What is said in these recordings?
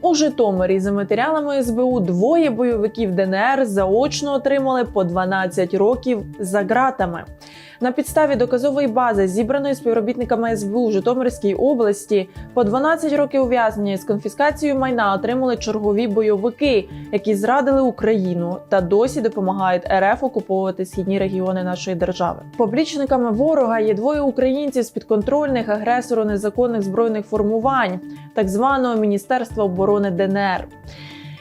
У Житомирі за матеріалами СБУ двоє бойовиків ДНР заочно отримали по 12 років за ґратами. На підставі доказової бази, зібраної співробітниками СБУ у Житомирській області, по 12 років ув'язнення з конфіскацією майна отримали чергові бойовики, які зрадили Україну та досі допомагають РФ окуповувати східні регіони нашої держави. Поплічниками ворога є двоє українців з підконтрольних агресору незаконних збройних формувань, так званого Міністерства оборони ДНР.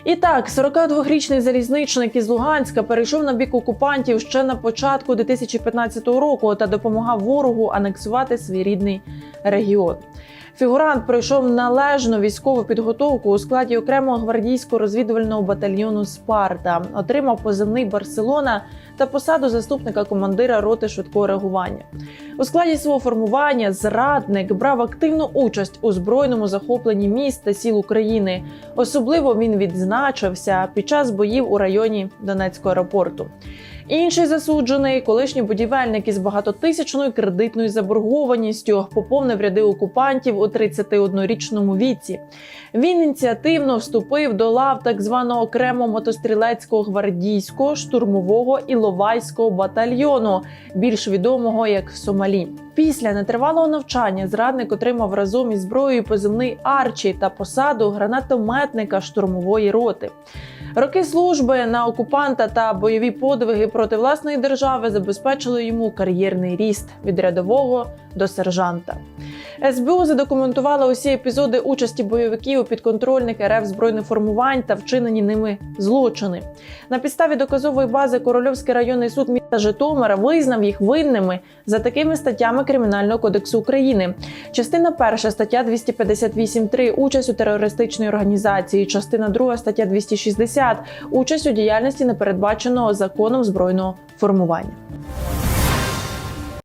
І так, 42-річний залізничник із Луганська перейшов на бік окупантів ще на початку 2015 року та допомагав ворогу анексувати свій рідний регіон. Фігурант пройшов належну військову підготовку у складі окремого гвардійського розвідувального батальйону Спарта, отримав позивний Барселона та посаду заступника командира роти швидкого реагування. У складі свого формування зрадник брав активну участь у збройному захопленні міст та сіл України. Особливо він відзначився під час боїв у районі Донецького аеропорту. Інший засуджений, колишній будівельник із багатотисячною кредитною заборгованістю, поповнив ряди окупантів у 31-річному віці. Він ініціативно вступив до лав так званого окремого мотострілецького гвардійського штурмового Іловайського батальйону, більш відомого як Сомалі. Після нетривалого навчання зрадник отримав разом із зброєю позивний Арчі та посаду гранатометника штурмової роти. Роки служби на окупанта та бойові подвиги проти власної держави забезпечили йому кар'єрний ріст від рядового до сержанта. СБУ задокументувала усі епізоди участі бойовиків у підконтрольних РФ збройних формувань та вчинені ними злочини. На підставі доказової бази Корольовський районний суд міста Житомира визнав їх винними за такими статтями Кримінального кодексу України. Частина 1 стаття 258.3 – участь у терористичній організації, частина 2 стаття 260 – участь у діяльності непередбаченого законом збройного формування.